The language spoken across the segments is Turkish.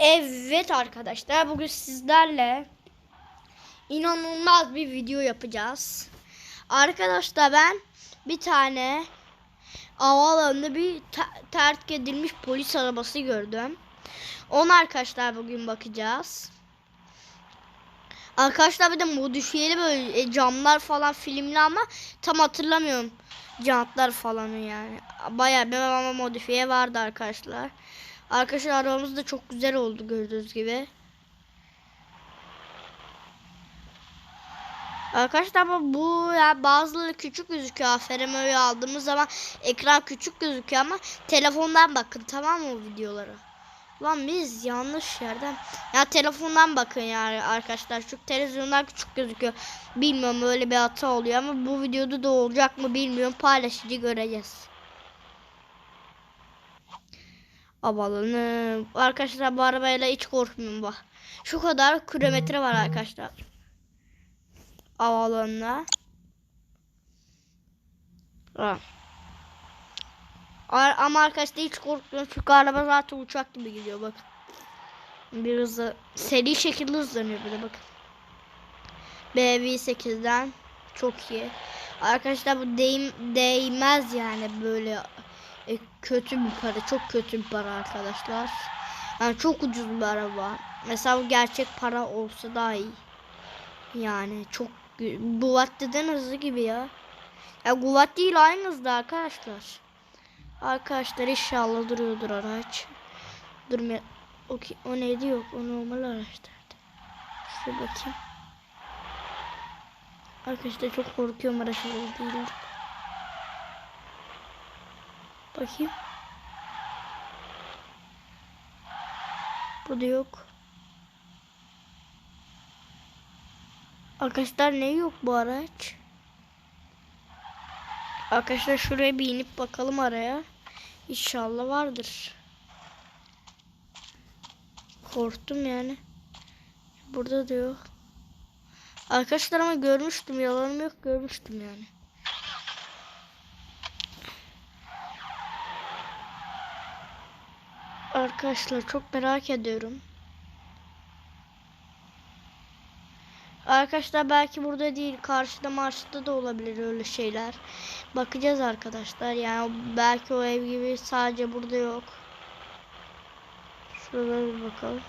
Evet arkadaşlar bugün sizlerle inanılmaz bir video yapacağız. Arkadaşlar ben bir tane havaalanında bir te- terk edilmiş polis arabası gördüm. Onu arkadaşlar bugün bakacağız. Arkadaşlar bir de modifiyeli böyle e, camlar falan filmli ama tam hatırlamıyorum. Jantlar falan yani. Bayağı bir ama modifiye vardı arkadaşlar. Arkadaşlar arabamız da çok güzel oldu gördüğünüz gibi. Arkadaşlar ama bu ya bazıları küçük gözüküyor. Aferin aldığımız zaman ekran küçük gözüküyor ama telefondan bakın tamam mı videolara? Lan biz yanlış yerden. Ya telefondan bakın yani arkadaşlar. Çünkü televizyondan küçük gözüküyor. Bilmiyorum öyle bir hata oluyor ama bu videoda da olacak mı bilmiyorum. Paylaşıcı göreceğiz. Havalanı. Arkadaşlar bu arabayla hiç korkmuyorum bak. Şu kadar kilometre var arkadaşlar. Havalanına. Ama arkadaşlar hiç korkmuyorum çünkü araba zaten uçak gibi gidiyor bakın. Bir hızlı seri şekilde hızlanıyor bir de bakın. BV8'den çok iyi. Arkadaşlar bu değim, değmez yani böyle e, kötü bir para. Çok kötü bir para arkadaşlar. Yani çok ucuz bir araba. Mesela gerçek para olsa daha iyi. Yani çok Bugatti'den hızlı gibi ya. Ya Bugatti ile aynı hızda arkadaşlar. Arkadaşlar inşallah duruyordur araç. Durmuyor. O, ki- o neydi yok. O normal araçlardı. Şuraya bakayım. Arkadaşlar çok korkuyorum araçlar değil. Bakayım. Bu da yok. Arkadaşlar ne yok bu araç? Arkadaşlar şuraya bir inip bakalım araya. İnşallah vardır. Korktum yani. Burada da yok. Arkadaşlar ama görmüştüm. Yalanım yok görmüştüm yani. Arkadaşlar çok merak ediyorum. Arkadaşlar belki burada değil karşıda marşıda da olabilir öyle şeyler. Bakacağız arkadaşlar yani belki o ev gibi sadece burada yok. Şuralara bir bakalım.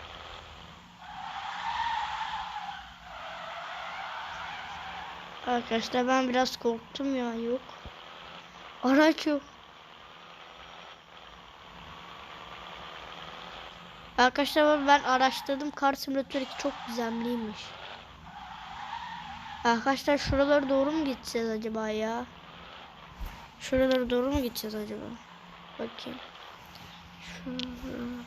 Arkadaşlar ben biraz korktum ya yok. Araç yok. Arkadaşlar ben araştırdım. Kar simülatörü 2 çok güzelmiş. Arkadaşlar şuralara doğru mu gideceğiz acaba ya? Şuralara doğru mu gideceğiz acaba? Bakayım. Şurada.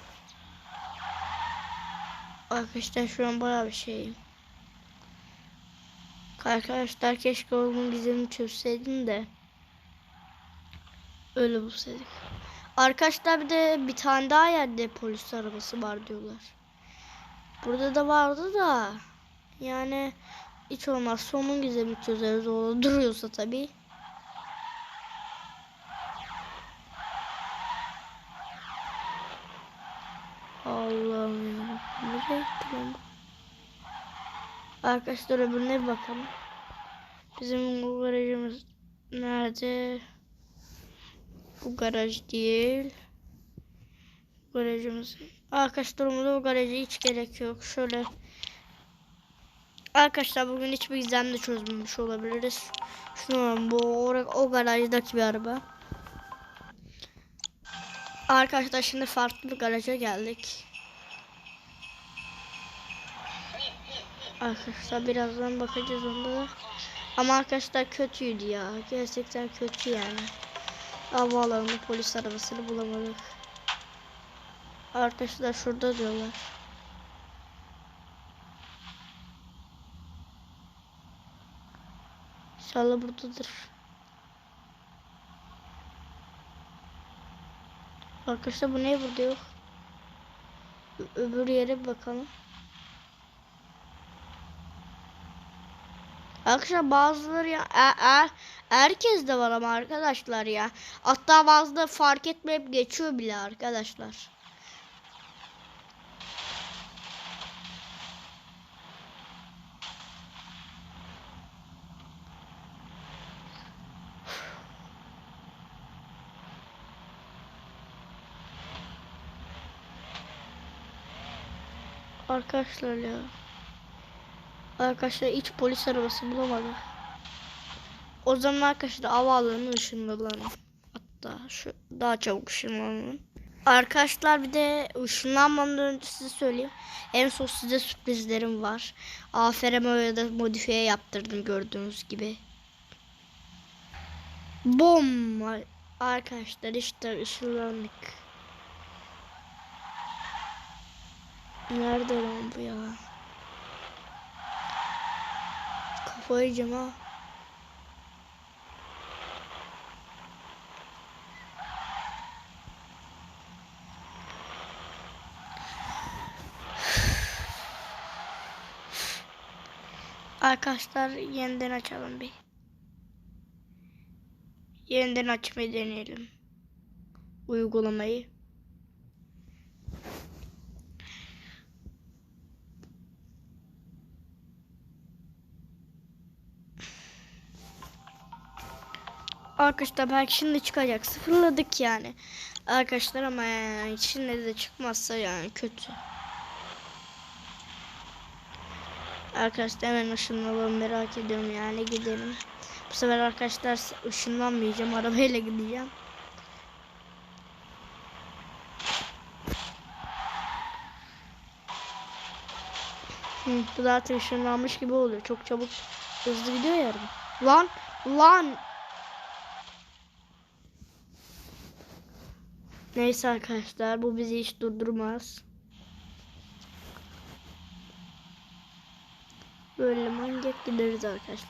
Arkadaşlar şu an bayağı bir şeyim. Arkadaşlar keşke onun gizemini çözseydim de. Öyle bulsaydık. Arkadaşlar bir de bir tane daha yerde polis arabası var diyorlar. Burada da vardı da. Yani hiç olmazsa onun gizemi çözeriz. O duruyorsa tabii. Allah'ım ya. Nereye gitti? Arkadaşlar öbürüne bir bakalım. Bizim garajımız nerede? Bu garaj değil. Garajımız. Arkadaşlar umurda bu garaja hiç gerek yok. Şöyle. Arkadaşlar bugün hiçbir gizem de çözmemiş olabiliriz. Şunu bu o garajdaki bir araba. Arkadaşlar şimdi farklı bir garaja geldik. Arkadaşlar birazdan bakacağız onda da. Ama arkadaşlar kötüydü ya. Gerçekten kötü yani. Havaalanında polis arabasını bulamadık. Arkadaşlar şurada diyorlar. İnşallah buradadır. Arkadaşlar bu ne burada yok? Öbür yere bakalım. Arkadaşlar bazıları ya er, er, herkes de var ama arkadaşlar ya. Hatta bazıları fark etmeyip geçiyor bile arkadaşlar. Arkadaşlar ya. Arkadaşlar hiç polis arabası bulamadı. O zaman arkadaşlar havaalanı ışınlanalım. Hatta şu daha çabuk ışınlanalım. Arkadaşlar bir de ışınlanmadan önce size söyleyeyim. En son size sürprizlerim var. Aferin öyle de modifiye yaptırdım gördüğünüz gibi. Bom! Arkadaşlar işte ışınlandık. Nerede lan bu ya? Kafayı ha. Arkadaşlar yeniden açalım bir. Yeniden açmayı deneyelim. Uygulamayı. Arkadaşlar belki şimdi çıkacak. Sıfırladık yani. Arkadaşlar ama yani şimdi de çıkmazsa yani kötü. Arkadaşlar hemen ışınlanalım merak ediyorum yani gidelim. Bu sefer arkadaşlar ışınlanmayacağım arabayla gideceğim. Hı, bu zaten ışınlanmış gibi oluyor. Çok çabuk hızlı gidiyor ya araba. Lan lan Neyse arkadaşlar bu bizi hiç durdurmaz. Böyle manyak gideriz arkadaşlar.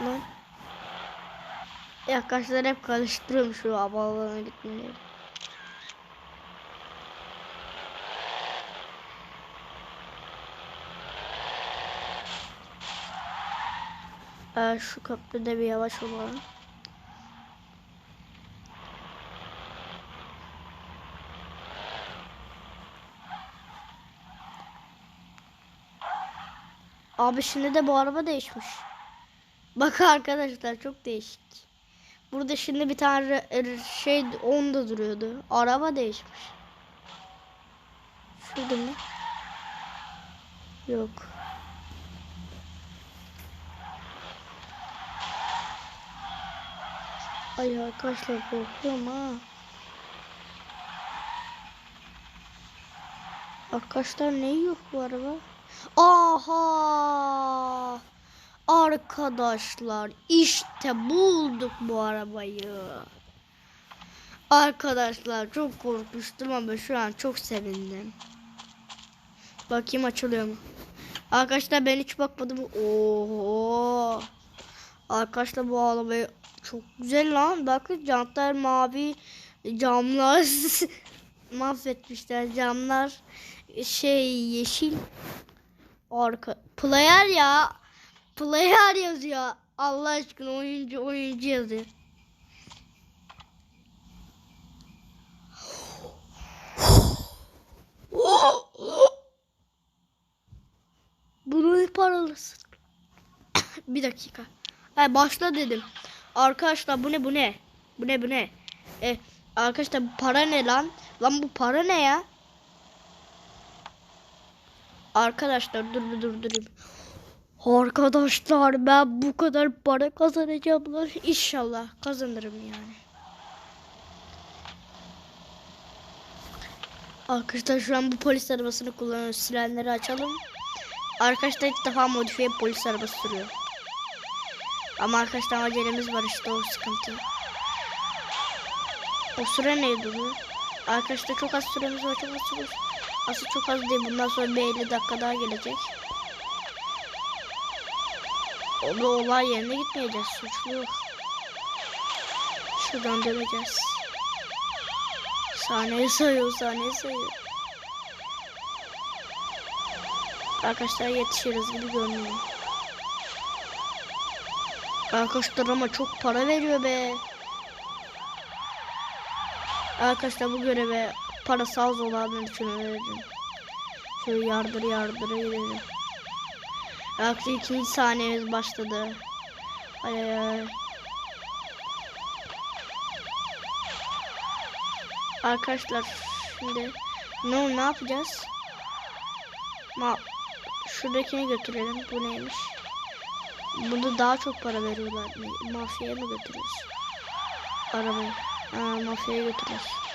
Lan. Ya arkadaşlar hep karıştırıyorum şu havaalanına gitmeyi. Ee, şu köprüde bir yavaş olalım. Abi şimdi de bu araba değişmiş. Bak arkadaşlar çok değişik. Burada şimdi bir tane şey onda duruyordu. Araba değişmiş. Şurada mı? Yok. Ay arkadaşlar korkuyorum ha. Arkadaşlar ne yiyor bu araba? Aha! Arkadaşlar işte bulduk bu arabayı. Arkadaşlar çok korkmuştum ama şu an çok sevindim. Bakayım açılıyor mu? Arkadaşlar ben hiç bakmadım. Oho! Arkadaşlar bu arabayı çok güzel lan. Bakın jantlar mavi, camlar mahvetmişler. Camlar şey yeşil. Arka player ya. Player yazıyor. Allah aşkına oyuncu oyuncu yazıyor. Bunu paralısın. Bir dakika. He başla dedim. Arkadaşlar bu ne bu ne? Bu ne bu ne? E, arkadaşlar bu para ne lan? Lan bu para ne ya? Arkadaşlar dur bir durdurayım. Arkadaşlar ben bu kadar para kazanacağım lan. İnşallah kazanırım yani. Arkadaşlar şu an bu polis arabasını kullanıyoruz. Sirenleri açalım. Arkadaşlar ilk defa modifiye polis arabası sürüyor. Ama arkadaşlar acelemiz var işte o sıkıntı. O süre neydi bu? Arkadaşlar çok az süremiz var çok az süremiz. Aslında çok az değil. Bundan sonra bir 50 dakika daha gelecek. O olay yerine gitmeyeceğiz. Suçlu yok. Şuradan döneceğiz. Saniye sayıyor, saniye sayıyor. Arkadaşlar yetişiriz gibi görünüyor. Arkadaşlar ama çok para veriyor be. Arkadaşlar bu göreve parası az olanlar için öneririm. Şöyle yardır yardıra gidelim. Arkadaşlar ikinci saniyemiz başladı. Ay ay ay. Arkadaşlar şimdi Ne ne yapacağız? Ma şuradakini götürelim. Bu neymiş? Burada daha çok para veriyorlar. Mafyaya mı götürüyoruz? Arabayı. Ha, mafyaya götürüyoruz.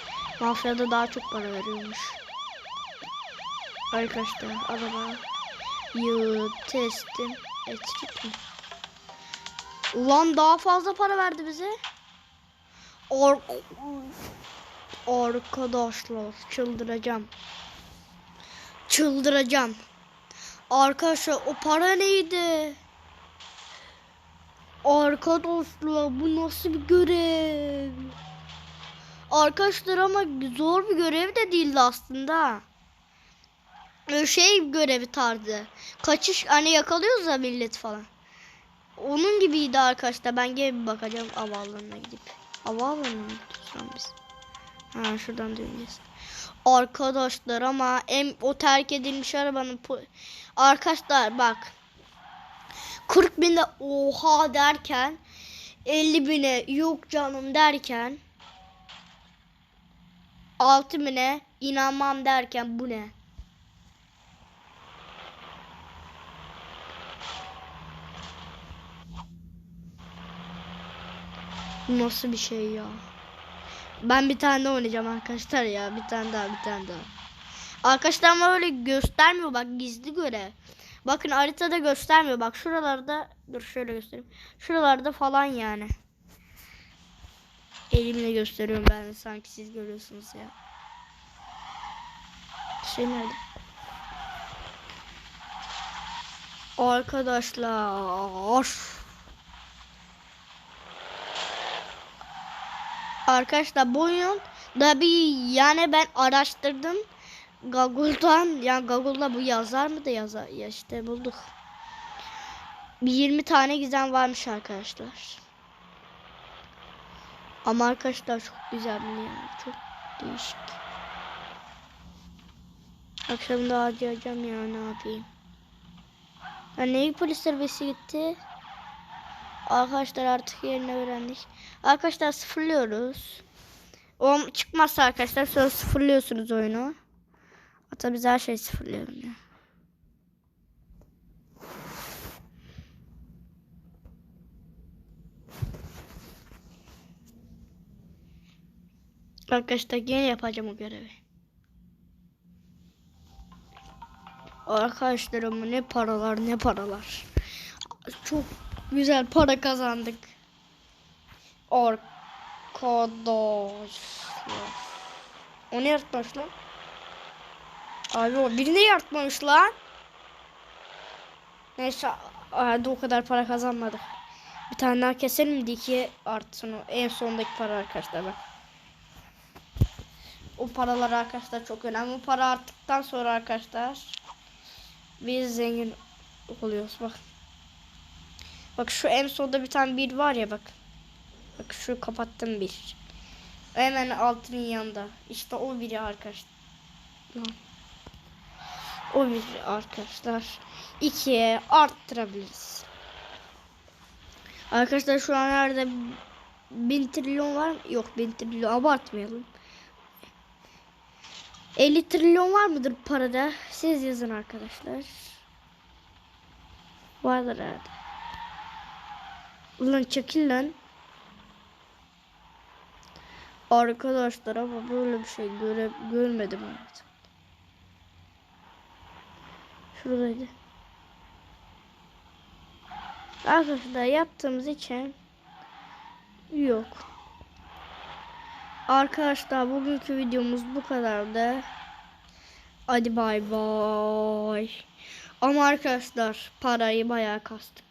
Mafyada daha çok para veriyormuş. Arkadaşlar araba. Yı testim. Etrik mi? Ulan daha fazla para verdi bize. Or Arkadaşlar çıldıracağım. Çıldıracağım. Arkadaşlar o para neydi? Arkadaşlar bu nasıl bir görev? Arkadaşlar ama zor bir görev de değildi aslında. Böyle şey görevi tarzı. Kaçış hani yakalıyoruz ya millet falan. Onun gibiydi arkadaşlar. Ben gene bir bakacağım havaalanına gidip. Havaalanına mı biz? Ha şuradan döneceğiz. Arkadaşlar ama em o terk edilmiş arabanın arkadaşlar bak 40 binde oha derken 50 bine yok canım derken 6 bine inanmam derken bu ne? Nasıl bir şey ya? Ben bir tane daha oynayacağım arkadaşlar ya. Bir tane daha bir tane daha. Arkadaşlar ama öyle göstermiyor bak gizli göre. Bakın haritada göstermiyor. Bak şuralarda dur şöyle göstereyim. Şuralarda falan yani. Elimle gösteriyorum ben sanki siz görüyorsunuz ya. Şey nerede? Arkadaşlar. Arkadaşlar bu oyun da bir yani ben araştırdım. Google'dan yani Google'da bu yazar mı da yazar ya işte bulduk. Bir 20 tane gizem varmış arkadaşlar. Ama arkadaşlar çok güzel bir yani çok değişik. Akşam da harcayacağım ya ne yapayım. Ya neyi polis arabası gitti? Arkadaşlar artık yerini öğrendik. Arkadaşlar sıfırlıyoruz. O çıkmazsa arkadaşlar sonra sıfırlıyorsunuz oyunu. Hatta biz her şeyi sıfırlayalım ya. Arkadaşlar yine yapacağım o görevi. Arkadaşlarım ne paralar ne paralar. Çok güzel para kazandık. Arkadaşlar. O ne yaratmış lan? Abi o birini yaratmamış lan. Neyse hadi o kadar para kazanmadık. Bir tane daha keselim de ki artsın. En sondaki para arkadaşlar bak. O paralar arkadaşlar çok önemli. O para arttıktan sonra arkadaşlar biz zengin oluyoruz bak. Bak şu en sonda bir tane bir var ya bak. Bak şu kapattım bir. Hemen altının yanında. İşte o biri arkadaşlar. O biri arkadaşlar. İkiye arttırabiliriz. Arkadaşlar şu an nerede bin trilyon var mı? Yok bin trilyon abartmayalım. 50 trilyon var mıdır parada? Siz yazın arkadaşlar. Vardır herhalde. Ulan çekil lan. Arkadaşlar ama böyle bir şey göre görmedim hayatım. Şuradaydı. Arkadaşlar yaptığımız için yok. Arkadaşlar bugünkü videomuz bu kadardı. Hadi bay bay. Ama arkadaşlar parayı bayağı kastık.